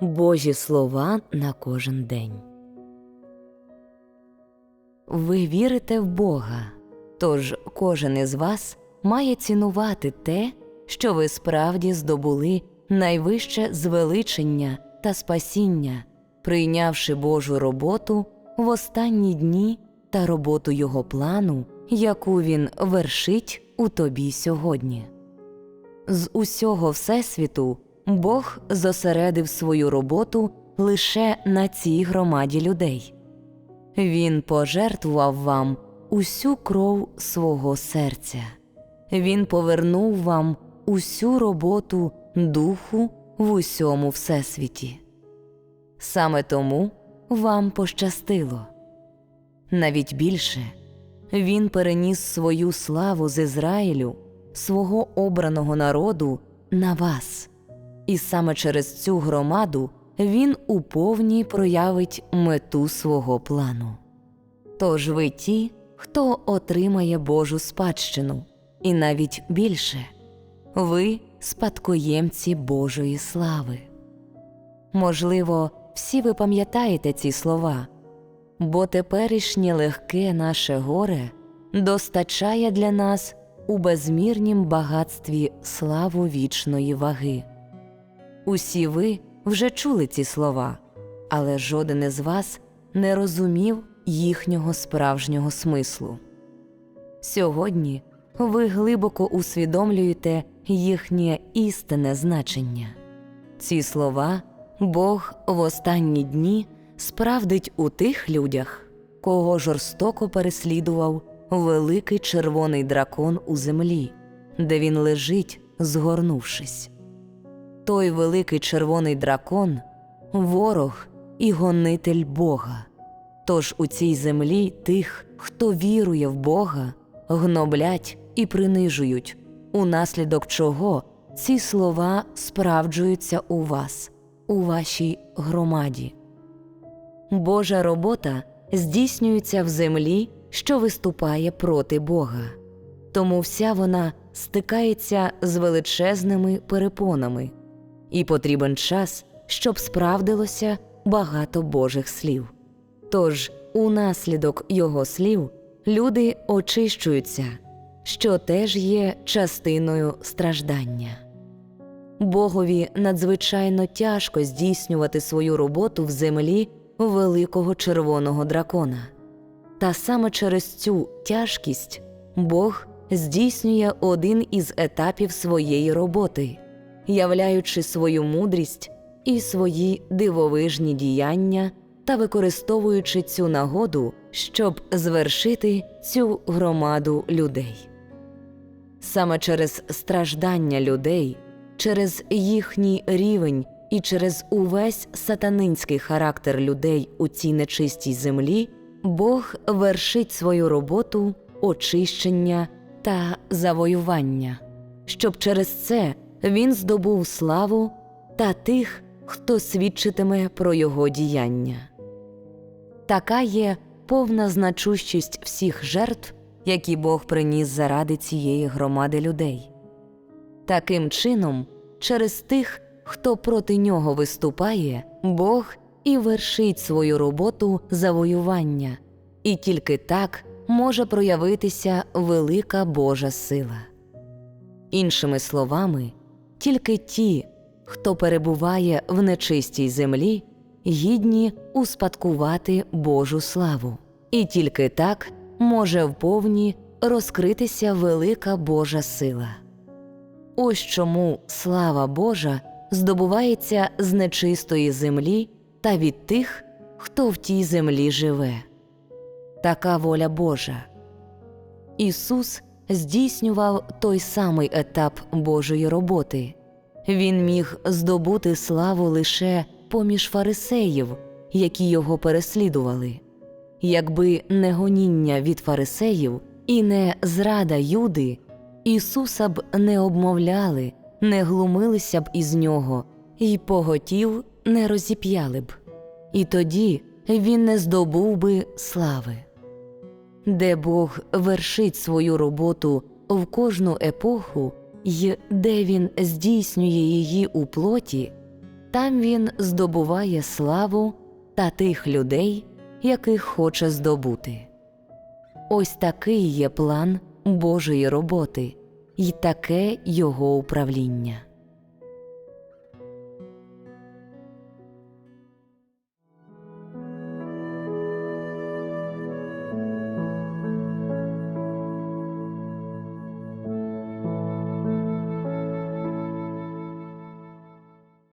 Божі слова на кожен день. Ви вірите в Бога, тож кожен із вас має цінувати те, що ви справді здобули найвище звеличення та спасіння, прийнявши Божу роботу в останні дні та роботу Його плану, яку Він вершить у тобі сьогодні. З усього Всесвіту Бог зосередив свою роботу лише на цій громаді людей. Він пожертвував вам усю кров свого серця, Він повернув вам усю роботу духу в усьому всесвіті. Саме тому вам пощастило. Навіть більше він переніс свою славу з Ізраїлю, свого обраного народу, на вас, і саме через цю громаду він уповні проявить мету свого плану. Тож ви ті, хто отримає Божу спадщину, і навіть більше ви спадкоємці Божої слави. Можливо, всі ви пам'ятаєте ці слова, бо теперішнє легке наше горе достачає для нас у безмірнім багатстві славу вічної ваги. Усі ви вже чули ці слова, але жоден із вас не розумів їхнього справжнього смислу. Сьогодні ви глибоко усвідомлюєте їхнє істинне значення. Ці слова Бог в останні дні справдить у тих людях, кого жорстоко переслідував великий червоний дракон у землі, де він лежить, згорнувшись. Той великий червоний дракон ворог і гонитель Бога. Тож у цій землі тих, хто вірує в Бога, гноблять і принижують, унаслідок чого ці слова справджуються у вас, у вашій громаді. Божа робота здійснюється в землі, що виступає проти Бога, тому вся вона стикається з величезними перепонами, і потрібен час, щоб справдилося багато Божих слів. Тож, унаслідок його слів, люди очищуються, що теж є частиною страждання. Богові надзвичайно тяжко здійснювати свою роботу в землі великого червоного дракона. Та саме через цю тяжкість Бог здійснює один із етапів своєї роботи, являючи свою мудрість і свої дивовижні діяння та використовуючи цю нагоду, щоб звершити цю громаду людей. Саме через страждання людей, через їхній рівень і через увесь сатанинський характер людей у цій нечистій землі, Бог вершить свою роботу очищення та завоювання, щоб через це він здобув славу та тих, хто свідчитиме про його діяння. Така є повна значущість всіх жертв, які Бог приніс заради цієї громади людей. Таким чином, через тих, хто проти нього виступає, Бог і вершить свою роботу завоювання, і тільки так може проявитися велика Божа сила. Іншими словами, тільки ті, хто перебуває в нечистій землі, гідні успадкувати Божу славу, і тільки так може вповні розкритися велика Божа сила. Ось чому слава Божа здобувається з нечистої землі та від тих, хто в тій землі живе. Така воля Божа. Ісус здійснював той самий етап Божої роботи. Він міг здобути славу лише поміж фарисеїв, які його переслідували. Якби не гоніння від фарисеїв і не зрада Юди, Ісуса б не обмовляли, не глумилися б із нього, і поготів не розіп'яли б, і тоді він не здобув би слави. Де Бог вершить свою роботу в кожну епоху, й де він здійснює її у плоті, Там він здобуває славу та тих людей, яких хоче здобути. Ось такий є план Божої роботи і таке його управління.